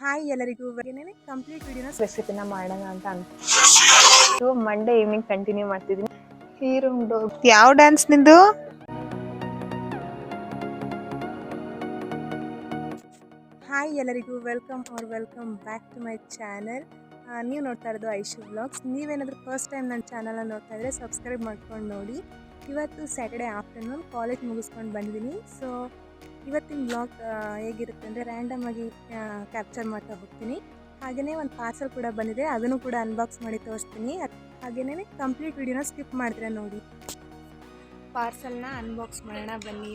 Hi ಎಲ್ಲರಿಗೂ ಏನೇನೆ complete ವಿಡಿಯೋನ ರೆಸಿಪಿನ ಮಾಡೋಣ ಅಂತ ಅನ್ಕೊಂಡು ಮಂಡೇ ಈವ್ನಿಂಗ್ ಕಂಟಿನ್ಯೂ ಮಾಡ್ತಿದ್ದೀನಿ ಡಾಗ್ ಯಾವ ಡ್ಯಾನ್ಸ್ ನಿಂದು? ಹಾಯ್ ಎಲ್ಲರಿಗೂ welcome our welcome back to my channel ನೀವು ನೋಡ್ತಾ ಇರೋದು ಐಶು ಬ್ಲಾಗ್ಸ್ ನೀವೇನಾದರೂ ಫಸ್ಟ್ ಟೈಮ್ ನನ್ನ ಚಾನಲನ್ನು ನೋಡ್ತಾ ಇದ್ದರೆ ಸಬ್ಸ್ಕ್ರೈಬ್ ಮಾಡ್ಕೊಂಡು ನೋಡಿ. ಇವತ್ತು ಸ್ಯಾಟರ್ಡೆ ಆಫ್ಟರ್ನೂನ್ ಕಾಲೇಜ್ ಮುಗಿಸ್ಕೊಂಡು ಬಂದಿದ್ದೀನಿ ಸೊ ಇವತ್ತಿನ ಬ್ಲಾಗ್ ಹೇಗಿರುತ್ತೆ ಅಂದರೆ ರ್ಯಾಂಡಮ್ ಆಗಿ ಕ್ಯಾಪ್ಚರ್ ಮಾಡ್ತಾ ಹೋಗ್ತೀನಿ. ಹಾಗೆಯೇ ಒಂದು ಪಾರ್ಸಲ್ ಕೂಡ ಬಂದಿದೆ, ಅದನ್ನು ಕೂಡ ಅನ್ಬಾಕ್ಸ್ ಮಾಡಿ ತೋರಿಸ್ತೀನಿ. ಹಾಗೆಯೇ ಕಂಪ್ಲೀಟ್ ವಿಡಿಯೋನ ಸ್ಕಿಪ್ ಮಾಡಿದ್ರೆ ನೋಡಿ. ಪಾರ್ಸಲ್ನ ಅನ್ಬಾಕ್ಸ್ ಮಾಡೋಣ ಬನ್ನಿ.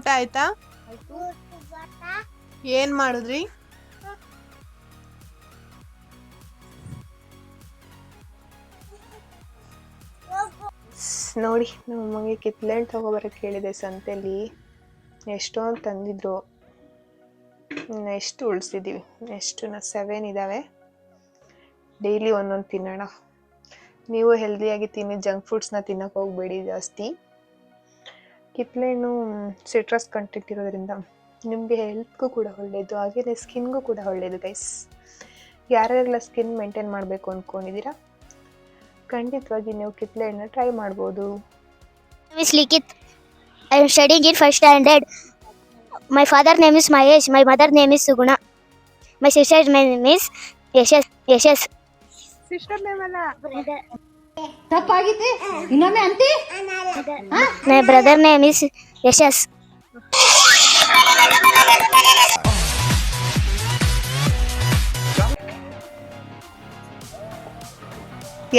ಊಟ ಆಯ್ತಾ? ಏನ್ ಮಾಡಿದ್ರಿ? ನೋಡಿ, ನಮ್ಮ ಅಮ್ಮಗೆ ಕಿತ್ಲೆಹಣ್ಣು ಹೇಳಿದೆ ಸಂತೆಲಿ. ಎಷ್ಟೋ ತಂದಿದ್ರು ಎಷ್ಟು ಉಳಿಸಿದ್ದೀವಿ ಎಷ್ಟು ಸೆವೆನ್ ಇದ್ದಾವೆ ಡೈಲಿ ಒಂದೊಂದು ತಿನ್ನೋಣ. ನೀವು ಹೆಲ್ದಿಯಾಗಿ ತಿನ್ನಿ ಜಂಕ್ ಫುಡ್ಸ್ನ ತಿನ್ನಕ್ಕೆ ಹೋಗಬೇಡಿ ಜಾಸ್ತಿ. ಕಿತ್ಲೆ ಹಣ್ಣು ಸಿಟ್ರಸ್ ಕಂಟೆಂಟ್ ಇರೋದ್ರಿಂದ ನಿಮಗೆ ಹೆಲ್ತ್ಗೂ ಕೂಡ ಒಳ್ಳೆಯದು ಹಾಗೆಯೇ ಸ್ಕಿನ್ಗೂ ಕೂಡ ಒಳ್ಳೆಯದು ಗೈಸ್ ಯಾರ್ಯಾರೆಲ್ಲ ಸ್ಕಿನ್ ಮೇಂಟೈನ್ ಮಾಡಬೇಕು ಅಂದ್ಕೊಂಡಿದ್ದೀರಾ ಖಂಡಿತವಾಗಿ ನೀವು ಕಿತ್ಲೆ ಹಣ್ಣು ಟ್ರೈ ಮಾಡ್ಬೋದು I am studying in first standard my father name is Mahesh my mother name is Suguna my sister name is Yashas Yashas sister name ಅಲ್ಲ? ತಪ್ಪಾಗಿದೆ ಇನ್ನೊಮ್ಮೆ ಅಂತಿ? My brother name is Yashas.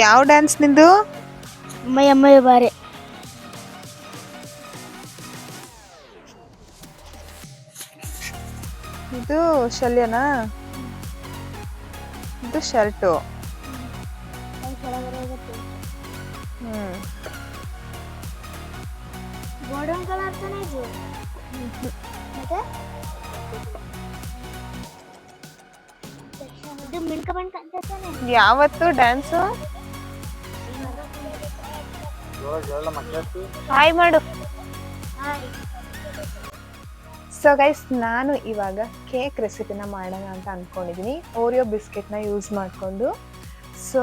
ಯಾವ ಡ್ಯಾನ್ಸ್ ನಿಂದು? My ಅಮ್ಮಯ್ಯ ಬಾರೆ. ಇದು ಶಲ್ಯನಾ? ಇದು ಶರ್ಟು. ಯಾವತ್ತು ಡ್ಯಾನ್ಸು ಹಾಯ್ ಮಾಡು. ಸೊ ಗೈಸ್ ನಾನು ಇವಾಗ ಕೇಕ್ ರೆಸಿಪಿನ ಮಾಡೋಣ ಅಂತ ಅಂದ್ಕೊಂಡಿದ್ದೀನಿ ಓರಿಯೋ ಬಿಸ್ಕೆಟ್ನ ಯೂಸ್ ಮಾಡಿಕೊಂಡು. ಸೊ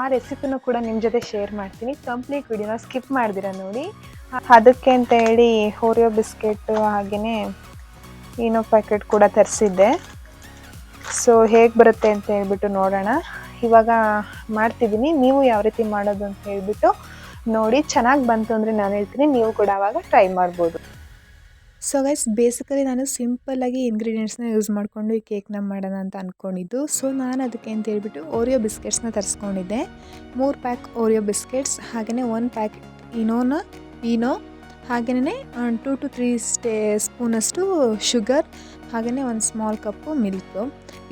ಆ ರೆಸಿಪಿನೂ ಕೂಡ ನಿಮ್ಮ ಜೊತೆ ಶೇರ್ ಮಾಡ್ತೀನಿ. ಕಂಪ್ಲೀಟ್ ವಿಡಿಯೋನ ಸ್ಕಿಪ್ ಮಾಡಿದಿರ ನೋಡಿ. ಅದಕ್ಕೆ ಅಂತ ಹೇಳಿ ಓರಿಯೋ ಬಿಸ್ಕೆಟ್ ಹಾಗೆಯೇ ಏನೋ ಪ್ಯಾಕೆಟ್ ಕೂಡ ತರಿಸಿದ್ದೆ. ಸೊ ಹೇಗೆ ಬರುತ್ತೆ ಅಂತ ಹೇಳ್ಬಿಟ್ಟು ನೋಡೋಣ. ಇವಾಗ ಮಾಡ್ತಿದ್ದೀನಿ. ನೀವು ಯಾವ ರೀತಿ ಮಾಡೋದು ಅಂತ ಹೇಳ್ಬಿಟ್ಟು ನೋಡಿ. ಚೆನ್ನಾಗಿ ಬಂತು ಅಂದರೆ ನಾನು ಹೇಳ್ತೀನಿ. ನೀವು ಕೂಡ ಅವಾಗ ಟ್ರೈ ಮಾಡ್ಬೋದು. ಸೊ ಗೈಸ್ ಬೇಸಿಕಲಿ ನಾನು ಸಿಂಪಲ್ಲಾಗಿ ಇಂಗ್ರೀಡಿಯೆಂಟ್ಸ್ನ ಯೂಸ್ ಮಾಡಿಕೊಂಡು ಈ ಕೇಕ್ನ ಮಾಡೋಣ ಅಂತ ಅಂದ್ಕೊಂಡಿದ್ದು ಸೊ ನಾನು ಅದಕ್ಕೆ ಅಂತ ಹೇಳ್ಬಿಟ್ಟು ಓರಿಯೋ ಬಿಸ್ಕೆಟ್ಸ್ನ ತರಿಸ್ಕೊಂಡಿದ್ದೆ. ಮೂರು ಪ್ಯಾಕ್ ಓರಿಯೋ ಬಿಸ್ಕೆಟ್ಸ್ ಹಾಗೆಯೇ ಒಂದು ಪ್ಯಾಕ್ ಇನೋನ ಇನೋ ಹಾಗೆಯೇ ಟು ಟು ತ್ರೀ ಸ್ಟೇ ಸ್ಪೂನಷ್ಟು ಶುಗರ್ ಹಾಗೆಯೇ ಒಂದು ಸ್ಮಾಲ್ ಕಪ್ಪು ಮಿಲ್ಕು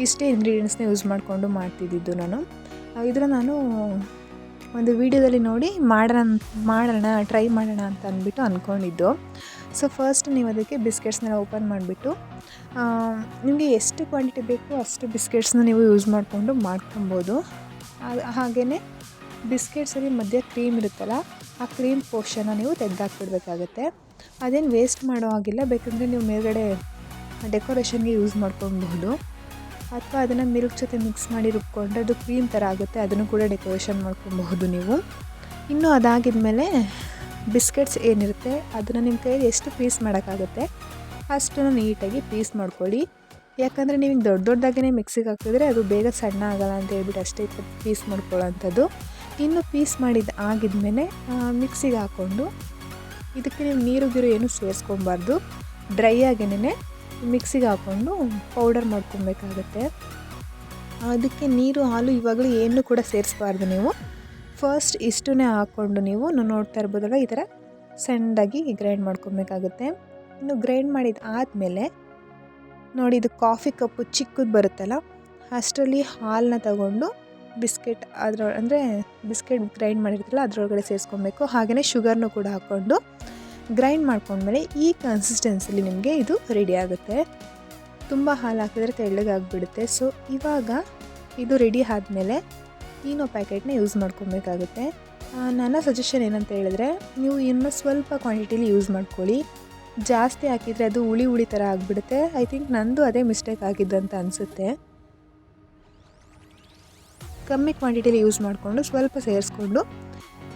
ಇಷ್ಟೇ ಇಂಗ್ರೀಡಿಯೆಂಟ್ಸ್ನ ಯೂಸ್ ಮಾಡಿಕೊಂಡು ಮಾಡ್ತಿದ್ದಿದ್ದು ನಾನು. ಇದನ್ನು ನಾನು ಒಂದು ವಿಡಿಯೋದಲ್ಲಿ ನೋಡಿ ಮಾಡೋಣ ಮಾಡೋಣ ಟ್ರೈ ಮಾಡೋಣ ಅಂತ ಅಂದ್ಬಿಟ್ಟು ಅಂದ್ಕೊಂಡಿದ್ದು. ಸೊ ಫಸ್ಟ್ ನೀವು ಅದಕ್ಕೆ ಬಿಸ್ಕೆಟ್ಸ್ನೆಲ್ಲ ಓಪನ್ ಮಾಡಿಬಿಟ್ಟು ನಿಮಗೆ ಎಷ್ಟು ಕ್ವಾಂಟಿಟಿ ಬೇಕು ಅಷ್ಟು ಬಿಸ್ಕೆಟ್ಸ್ನ ನೀವು ಯೂಸ್ ಮಾಡಿಕೊಂಡು ಮಾಡ್ಕೊಬೋದು. ಹಾಗೆಯೇ ಬಿಸ್ಕೆಟ್ಸಲ್ಲಿ ಮಧ್ಯ ಕ್ರೀಮ್ ಇರುತ್ತಲ್ಲ, ಆ ಕ್ರೀಮ್ ಪೋರ್ಷನ್ನ ನೀವು ತೆಗೆದಾಕ್ಬಿಡ್ಬೇಕಾಗತ್ತೆ. ಅದೇನು ವೇಸ್ಟ್ ಮಾಡೋ ಹಾಗಿಲ್ಲ, ಬೇಕಂದರೆ ನೀವು ಮೇಲ್ಗಡೆ ಡೆಕೋರೇಷನ್ಗೆ ಯೂಸ್ ಮಾಡ್ಕೊಬಹುದು ಅಥವಾ ಅದನ್ನು ಮಿಲ್ಕ್ ಜೊತೆ ಮಿಕ್ಸ್ ಮಾಡಿ ರುಬ್ಕೊಂಡ್ರೆ ಅದು ಕ್ರೀಮ್ ಥರ ಆಗುತ್ತೆ, ಅದನ್ನು ಕೂಡ ಡೆಕೋರೇಷನ್ ಮಾಡ್ಕೊಬಹುದು ನೀವು. ಇನ್ನು ಅದಾಗಿದ್ಮೇಲೆ ಬಿಸ್ಕೆಟ್ಸ್ ಏನಿರುತ್ತೆ, ಅದನ್ನು ನಿಮ್ಮ ಕೈಯಲ್ಲಿ ಎಷ್ಟು ಪೀಸ್ ಮಾಡೋಕ್ಕಾಗುತ್ತೆ, ಅಷ್ಟನ್ನು ನೀಟಾಗಿ ಪೀಸ್ ಮಾಡ್ಕೊಳ್ಳಿ. ಯಾಕಂದರೆ ನೀವು ದೊಡ್ಡ ದೊಡ್ಡದಾಗೇ ಮಿಕ್ಸಿಗೆ ಹಾಕಿದ್ರೆ ಅದು ಬೇಗ ಸಣ್ಣ ಆಗಲ್ಲ ಅಂತ ಹೇಳ್ಬಿಟ್ಟು ಅಷ್ಟೇ ಪೀಸ್ ಮಾಡ್ಕೊಳ್ಳೋಂಥದ್ದು ಇನ್ನು ಪೀಸ್ ಮಾಡಿದ ಆಗಿದ್ಮೇಲೆ ಮಿಕ್ಸಿಗೆ ಹಾಕ್ಕೊಂಡು ಇದಕ್ಕೆ ನೀವು ನೀರು, ಗಿರು ಏನು ಸೇರಿಸ್ಕೊಬಾರ್ದು ಡ್ರೈ ಆಗೇನೆ ಮಿಕ್ಸಿಗೆ ಹಾಕ್ಕೊಂಡು ಪೌಡರ್ ಮಾಡ್ಕೊಬೇಕಾಗತ್ತೆ. ಅದಕ್ಕೆ ನೀರು, ಹಾಲು ಇವಾಗಲೂ ಏನು ಕೂಡ ಸೇರಿಸಬಾರ್ದು ನೀವು. ಫಸ್ಟ್ ಇಷ್ಟನ್ನೇ ಹಾಕ್ಕೊಂಡು ನೀವು ನೋಡ್ತಾ ಇರ್ಬೋದಲ್ಲ ಈ ಥರ ಸಣ್ಣದಾಗಿ ಗ್ರೈಂಡ್ ಮಾಡ್ಕೊಬೇಕಾಗುತ್ತೆ. ಇನ್ನು ಗ್ರೈಂಡ್ ಮಾಡಿದ ಆದಮೇಲೆ ನೋಡಿ ಇದು ಕಾಫಿ ಕಪ್ಪು ಚಿಕ್ಕದು ಬರುತ್ತಲ್ಲ, ಅಷ್ಟರಲ್ಲಿ ಹಾಲನ್ನ ತಗೊಂಡು ಬಿಸ್ಕೆಟ್ ಅದರ, ಅಂದರೆ ಬಿಸ್ಕೆಟ್ ಗ್ರೈಂಡ್ ಮಾಡಿರ್ತಲ್ಲ ಅದರೊಳಗಡೆ ಸೇರಿಸ್ಕೊಬೇಕು. ಹಾಗೆಯೇ ಶುಗರ್ನೂ ಕೂಡ ಹಾಕ್ಕೊಂಡು ಗ್ರೈಂಡ್ ಮಾಡ್ಕೊಂಡ್ಮೇಲೆ ಈ ಕನ್ಸಿಸ್ಟೆನ್ಸಿಲಿ ನಿಮಗೆ ಇದು ರೆಡಿ ಆಗುತ್ತೆ. ತುಂಬ ಹಾಲು ಹಾಕಿದ್ರೆ ತೆಳ್ಳಗಾಗ್ಬಿಡುತ್ತೆ. ಸೊ ಇವಾಗ ಇದು ರೆಡಿ ಆದಮೇಲೆ ಈನೋ ಪ್ಯಾಕೆಟ್ನ ಯೂಸ್ ಮಾಡ್ಕೊಬೇಕಾಗುತ್ತೆ. ನನ್ನ ಸಜೆಷನ್ ಏನಂತ ಹೇಳಿದ್ರೆ, ನೀವು ಇನ್ನೂ ಸ್ವಲ್ಪ ಕ್ವಾಂಟಿಟಿಲಿ ಯೂಸ್ ಮಾಡ್ಕೊಳ್ಳಿ. ಜಾಸ್ತಿ ಹಾಕಿದರೆ ಅದು ಹುಳಿ ಹುಳಿ ಥರ ಆಗಿಬಿಡುತ್ತೆ. ಐ ಥಿಂಕ್ ನಂದು ಅದೇ ಮಿಸ್ಟೇಕ್ ಆಗಿದ್ದಂತ ಅನಿಸುತ್ತೆ. ಕಮ್ಮಿ ಕ್ವಾಂಟಿಟಿಲಿ ಯೂಸ್ ಮಾಡಿಕೊಂಡು ಸ್ವಲ್ಪ ಸೇರಿಸ್ಕೊಂಡು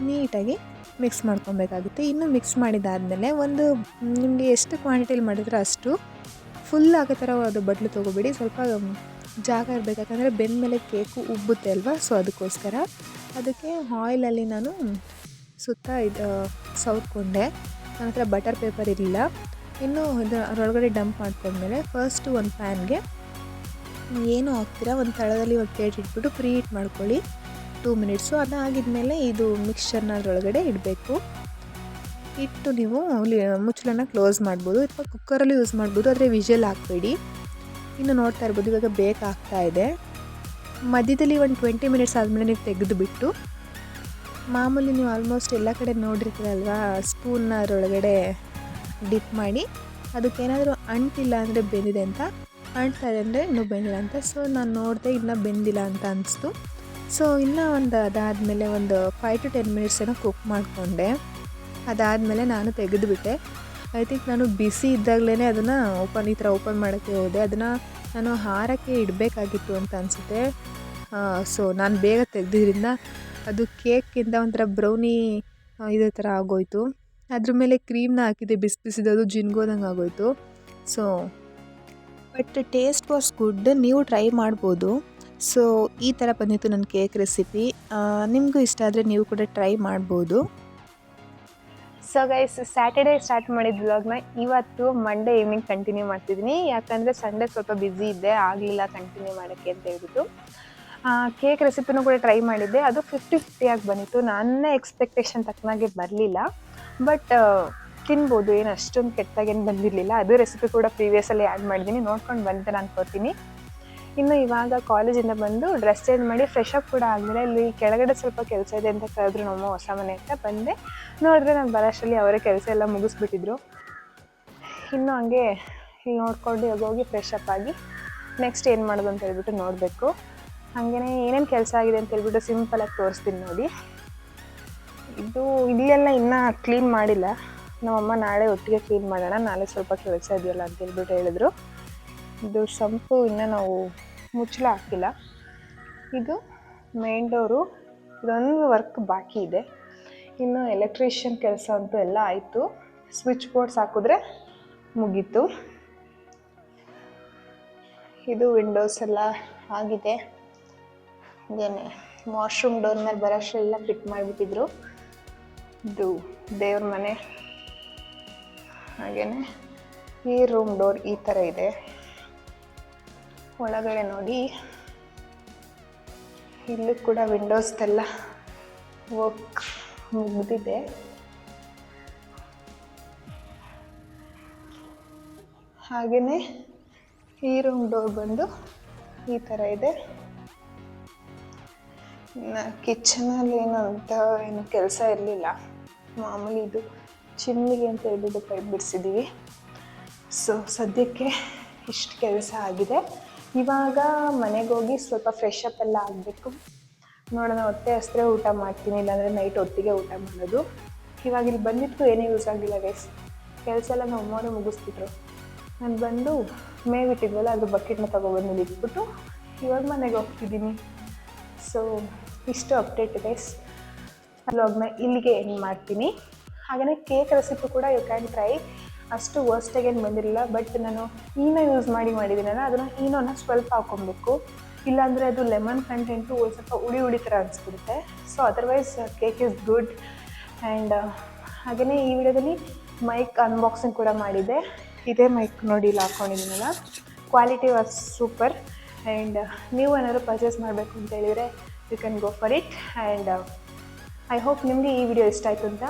ನೀಟಾಗಿ ಮಿಕ್ಸ್ ಮಾಡ್ಕೊಬೇಕಾಗುತ್ತೆ. ಇನ್ನು ಮಿಕ್ಸ್ ಮಾಡಿದಾದಮೇಲೆ ಒಂದು ನಿಮಗೆ ಎಷ್ಟು ಕ್ವಾಂಟಿಟಿಲಿ ಮಾಡಿದ್ರೆ ಅಷ್ಟು ಫುಲ್ ಆಗೋ ಥರ ಅದು ಬಟ್ಲು ತೊಗೋಬೇಡಿ. ಸ್ವಲ್ಪ ಜಾಗ ಇರಬೇಕು. ಬೆಂದ ಮೇಲೆ ಕೇಕು ಉಬ್ಬುತ್ತೆ ಅಲ್ವಾ? ಸೊ ಅದಕ್ಕೋಸ್ಕರ ಅದಕ್ಕೆ ಆಯಿಲಲ್ಲಿ ನಾನು ಸುತ್ತ ಇದು ಸೌತ್ಕೊಂಡೆ ನನ್ನ ಹತ್ರ ಬಟರ್ ಪೇಪರ್ ಇರಲಿಲ್ಲ. ಇನ್ನು ಇದು ಅದರೊಳಗಡೆ ಡಂಪ್ ಮಾಡ್ಕೊಂಡ್ಮೇಲೆ ಫಸ್ಟು ಒಂದು ಪ್ಯಾನ್ಗೆ ಏನು ಹಾಕ್ತೀರಾ? ಒಂದು ತಳದಲ್ಲಿ ಒಂದು ಪ್ಲೇಟ್ ಇಟ್ಬಿಟ್ಟು ಪ್ರೀ ಹೀಟ್ ಮಾಡ್ಕೊಳ್ಳಿ. ಟೂ ಮಿನಿಟ್ಸು ಅದಾಗಿದ್ಮೇಲೆ ಇದು ಮಿಕ್ಸ್ಚರ್ನ ಅದರೊಳಗಡೆ ಇಡಬೇಕು. ಇಟ್ಟು ನೀವು ಮುಚ್ಚಳನ ಕ್ಲೋಸ್ ಮಾಡ್ಬೋದು. ಅಥವಾ ಕುಕ್ಕರಲ್ಲಿ ಯೂಸ್ ಮಾಡ್ಬೋದು, ಆದರೆ ವಿಷಲ್ ಹಾಕ್ಬೇಡಿ. ಇನ್ನು ನೋಡ್ತಾ ಇರ್ಬೋದು, ಇವಾಗ ಬೇಕಾಗ್ತಾ ಇದೆ. ಮಧ್ಯದಲ್ಲಿ ಒಂದು ಟ್ವೆಂಟಿ ಮಿನಿಟ್ಸ್ ಆದಮೇಲೆ ನೀವು ತೆಗೆದುಬಿಟ್ಟು, ಮಾಮೂಲಿ ನೀವು ಆಲ್ಮೋಸ್ಟ್ ಎಲ್ಲ ಕಡೆ ನೋಡಿರ್ತೀರಲ್ವಾ ಸ್ಪೂನ್ನ ಅದರೊಳಗಡೆ ಡಿಪ್ ಮಾಡಿ, ಅದಕ್ಕೇನಾದರೂ ಅಂಟಿಲ್ಲ ಅಂದರೆ ಬೆಂದಿದೆ ಅಂತ ಅಂಟ್ತಾ ಇದೆ ಅಂದರೆ ಇನ್ನೂ ಬೆಂದಿಲ್ಲ ಅಂತ. ಸೊ ನಾನು ನೋಡಿದೆ ಇನ್ನೂ ಬೆಂದಿಲ್ಲ ಅಂತ ಅನಿಸ್ತು. ಸೊ ಇನ್ನೂ ಒಂದು ಅದಾದಮೇಲೆ ಒಂದು ಫೈವ್ ಟು ಟೆನ್ ಮಿನಿಟ್ಸ್ ಏನೋ ಕುಕ್ ಮಾಡಿಕೊಂಡೆ. ಅದಾದಮೇಲೆ ನಾನು ತೆಗೆದುಬಿಟ್ಟೆ. ಐ ಥಿಂಕ್ ನಾನು ಬಿಸಿ ಇದ್ದಾಗಲೇ ಅದನ್ನು ಓಪನ್ ಈ ಥರ ಓಪನ್ ಮಾಡೋಕ್ಕೆ ಹೋದೆ. ಅದನ್ನು ನಾನು ಹಾರಕ್ಕೆ ಇಡಬೇಕಾಗಿತ್ತು ಅಂತ ಅನಿಸುತ್ತೆ. ಸೊ ನಾನು ಬೇಗ ತೆಗೆದಿದ್ರಿಂದ ಅದು ಕೇಕಿಂದ ಒಂಥರ ಬ್ರೌನಿ ಇದೇ ಥರ ಆಗೋಯ್ತು. ಅದ್ರ ಮೇಲೆ ಕ್ರೀಮ್ನ ಹಾಕಿದ್ದೆ ಬಿಸಿ ಬಿಸಿದದು ಜಿನ್ಗೋದಂಗೆ ಆಗೋಯ್ತು. So but taste was good ನೀವು ಟ್ರೈ ಮಾಡ್ಬೋದು. ಸೊ, ಈ ಥರ ಬಂದಿತ್ತು ನನ್ನ ಕೇಕ್ ರೆಸಿಪಿ ನಿಮಗೂ ಇಷ್ಟ ಆದರೆ ನೀವು ಕೂಡ ಟ್ರೈ ಮಾಡ್ಬೋದು. ಸೊ ಗೈಸ್ ಸ್ಯಾಟರ್ಡೇ ಸ್ಟಾರ್ಟ್ ಮಾಡಿದ ವ್ಲಾಗ್ನ ಇವತ್ತು ಮಂಡೇ ಈವ್ನಿಂಗ್ ಕಂಟಿನ್ಯೂ ಮಾಡ್ತಿದ್ದೀನಿ ಯಾಕಂದರೆ ಸಂಡೇ ಸ್ವಲ್ಪ ಬ್ಯುಸಿ ಇದ್ದೆ, ಆಗಲಿಲ್ಲ ಕಂಟಿನ್ಯೂ ಮಾಡೋಕ್ಕೆ ಅಂತ ಹೇಳ್ಬಿಟ್ಟು. ಕೇಕ್ ರೆಸಿಪಿನೂ ಕೂಡ ಟ್ರೈ ಮಾಡಿದ್ದೆ. ಅದು ಫಿಫ್ಟಿ ಫಿಫ್ಟಿಯಾಗಿ ಬಂದಿತ್ತು. ನನ್ನ ಎಕ್ಸ್ಪೆಕ್ಟೇಷನ್ ತಕ್ಕನಾಗೆ ಬರಲಿಲ್ಲ. ಬಟ್ ತಿನ್ಬೋದು. ಏನು ಅಷ್ಟೊಂದು ಕೆಟ್ಟಾಗೇನು ಬಂದಿರಲಿಲ್ಲ. ಅದು ರೆಸಿಪಿ ಕೂಡ ಪ್ರೀವಿಯಸಲ್ಲಿ ಆ್ಯಡ್ ಮಾಡಿದ್ದೀನಿ ನೋಡ್ಕೊಂಡು ಬಂದಿದ್ದೆ ಅನ್ಕೋತೀನಿ ಇನ್ನು ಇವಾಗ ಕಾಲೇಜಿಂದ ಬಂದು ಡ್ರೆಸ್ ಚೇಂಜ್ ಮಾಡಿ ಫ್ರೆಶ್ ಅಪ್ ಕೂಡ ಆದಮೇಲೆ ಇಲ್ಲಿ ಕೆಳಗಡೆ ಸ್ವಲ್ಪ ಕೆಲಸ ಇದೆ ಅಂತ ಕರೆದ್ರು ನಮ್ಮ ಹೊಸ ಮನೆ ಅಂತ ಬಂದೆ. ನೋಡಿದ್ರೆ ನಾನು ಬರೋಷ್ಟರಲ್ಲಿ ಅವರೇ ಕೆಲಸ ಎಲ್ಲ ಮುಗಿಸ್ಬಿಟ್ಟಿದ್ರು. ಇನ್ನು ಹಂಗೆ ನೋಡ್ಕೊಂಡು ಹೋಗಿ ಫ್ರೆಶ್ ಅಪ್ ಆಗಿ ನೆಕ್ಸ್ಟ್ ಏನು ಮಾಡೋದು ಅಂತ ಹೇಳ್ಬಿಟ್ಟು ನೋಡಬೇಕು. ಹಾಗೆಯೇ ಏನೇನು ಕೆಲಸ ಆಗಿದೆ ಅಂತ ಹೇಳ್ಬಿಟ್ಟು ಸಿಂಪಲಾಗಿ ತೋರಿಸ್ತೀನಿ ನೋಡಿ. ಇದು ಇಲ್ಲೆಲ್ಲ ಇನ್ನೂ ಕ್ಲೀನ್ ಮಾಡಿಲ್ಲ. ನಮ್ಮಮ್ಮ ನಾಳೆ ಒಟ್ಟಿಗೆ ಕ್ಲೀನ್ ಮಾಡೋಣ. ನಾಳೆ ಸ್ವಲ್ಪ ಕೆಲಸ ಇದೆಯಲ್ಲ ಅಂತ ಹೇಳ್ಬಿಟ್ಟು ಹೇಳಿದ್ರು. ಇದು ಸಂಪು ಇನ್ನೂ ನಾವು ಮುಚ್ಚಳ ಹಾಕಿಲ್ಲ. ಇದು ಮೇನ್ ಡೋರು ಇದೊಂದು ವರ್ಕ್ ಬಾಕಿ ಇದೆ. ಇನ್ನು ಎಲೆಕ್ಟ್ರಿಷಿಯನ್ ಕೆಲಸ ಅಂತೂ ಎಲ್ಲ ಆಯಿತು. ಸ್ವಿಚ್ ಬೋರ್ಡ್ಸ್ ಹಾಕಿದ್ರೆ ಮುಗೀತು. ಇದು ವಿಂಡೋಸ್ ಎಲ್ಲ ಆಗಿದೆ. ಇದೇನೆ ವಾಶ್ರೂಮ್ ಡೋರ್ ಮೇಲೆ ಬರೋಷ್ಟೆಲ್ಲ ಫಿಟ್ ಮಾಡಿಬಿಟ್ಟಿದ್ರು. ಇದು ದೇವ್ರ ಮನೆ. ಹಾಗೆಯೇ ಈ ರೂಮ್ ಡೋರ್ ಈ ಥರ ಇದೆ. ಒಳಗಡೆ ನೋಡಿ. ಇಲ್ಲೂ ಕೂಡ ವಿಂಡೋಸ್ದೆಲ್ಲ ವರ್ಕ್ ಮುಗಿದಿದೆ. ಹಾಗೆಯೇ ಈ ರೂಮ್ ಡೋರ್ ಬಂದು ಈ ಥರ ಇದೆ. ಕಿಚನಲ್ಲಿ ಏನು ಅಂತ ಏನು ಕೆಲಸ ಇರಲಿಲ್ಲ. ಮಾಮೂಲಿ ಇದು ಚಿಮ್ಮಿಗೆ ಅಂತ ಹೇಳ್ಬಿಟ್ಟು ಪೈಪ್ ಬಿಡಿಸಿದ್ದೀವಿ ಸೊ ಸದ್ಯಕ್ಕೆ ಇಷ್ಟು ಕೆಲಸ ಆಗಿದೆ. ಇವಾಗ ಮನೆಗೆ ಹೋಗಿ ಸ್ವಲ್ಪ ಫ್ರೆಶ್ ಅಪ್ ಎಲ್ಲ ಆಗಬೇಕು. ನೋಡೋಣ ಹೊಟ್ಟೆ ಹಸ್ರೆ ಊಟ ಮಾಡ್ತೀನಿ, ಇಲ್ಲಾಂದರೆ ನೈಟ್ ಹೊತ್ತಿಗೆ ಊಟ ಮಾಡೋದು. ಇವಾಗ ಇಲ್ಲಿ ಬಂದಿತ್ತು ಏನೇ ಯೂಸ್ ಆಗಿಲ್ಲ ಗೈಸ್ ಕೆಲಸ ಎಲ್ಲ ನಮ್ಮ ಅಮ್ಮನ ಮುಗಿಸ್ಬಿಟ್ರು. ನಾನು ಬಂದು ಮೇವಿಟ್ಟಿದ್ವಲ್ಲ ಅದು ಬಕೆಟ್ನ ತೊಗೊಬಂದು ಇಟ್ಬಿಟ್ಟು ಇವಾಗ ಮನೆಗೆ ಹೋಗ್ತಿದ್ದೀನಿ. ಸೊ ಇಷ್ಟು ಅಪ್ಡೇಟ್ ಗೈಸ್ ವ್ಲಾಗ್ನ ಇಲ್ಲಿಗೆ ಎಂಡ್ ಮಾಡ್ತೀನಿ. ಹಾಗೆಯೇ ಕೇಕ್ ರೆಸಿಪಿ ಕೂಡ ಯು ಕ್ಯಾನ್ ಟ್ರೈ ಅಷ್ಟು ವರ್ಸ್ಟ್ ಆಗೇನು ಬಂದಿರಲಿಲ್ಲ ಬಟ್ ನಾನು ಈನೋ ಯೂಸ್ ಮಾಡಿ ಮಾಡಿದ್ದೀನಲ್ಲ ಅದನ್ನು ಈನೋನ ಸ್ವಲ್ಪ ಹಾಕೊಬೇಕು. ಇಲ್ಲಾಂದರೆ ಅದು ಲೆಮನ್ ಕಂಟೆಂಟು ಒಂದು ಸ್ವಲ್ಪ ಉಳಿ ಉಳಿ ಥರ ಅನಿಸ್ಬಿಡುತ್ತೆ. So otherwise cake is good and ಹಾಗೆಯೇ ಈ ವಿಡಿಯೋದಲ್ಲಿ ಮೈಕ್ ಅನ್ಬಾಕ್ಸಿಂಗ್ ಕೂಡ ಮಾಡಿದ್ದೆ. ಇದೇ ಮೈಕ್ ನೋಡಿ ಇಲ್ಲಿ ಹಾಕ್ಕೊಂಡಿದ್ದೀನಲ್ಲ ಕ್ವಾಲಿಟಿ ವಾಸ್ ಸೂಪರ್ ಆ್ಯಂಡ್ ನೀವು ಏನಾದರೂ ಪರ್ಚೇಸ್ ಮಾಡಬೇಕು ಅಂತ ಹೇಳಿದರೆ you can go for it and I hope ನಿಮಗೆ ಈ ವಿಡಿಯೋ ಇಷ್ಟ ಆಯಿತು ಅಂತ.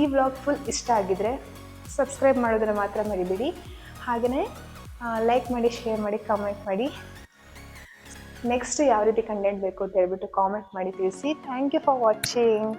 ಈ ವ್ಲಾಗ್ ಫುಲ್ ಇಷ್ಟ ಆಗಿದ್ರೆ ಸಬ್ಸ್ಕ್ರೈಬ್ ಮಾಡೋದನ್ನು ಮಾತ್ರ ಮರಿಬೇಡಿ. ಹಾಗೆಯೇ ಲೈಕ್ ಮಾಡಿ ಶೇರ್ ಮಾಡಿ ಕಾಮೆಂಟ್ ಮಾಡಿ. ನೆಕ್ಸ್ಟ್ ಯಾವ ರೀತಿ ಕಂಟೆಂಟ್ ಬೇಕು ಅಂತ ಹೇಳ್ಬಿಟ್ಟು ಕಾಮೆಂಟ್ ಮಾಡಿ ತಿಳಿಸಿ. Thank you for watching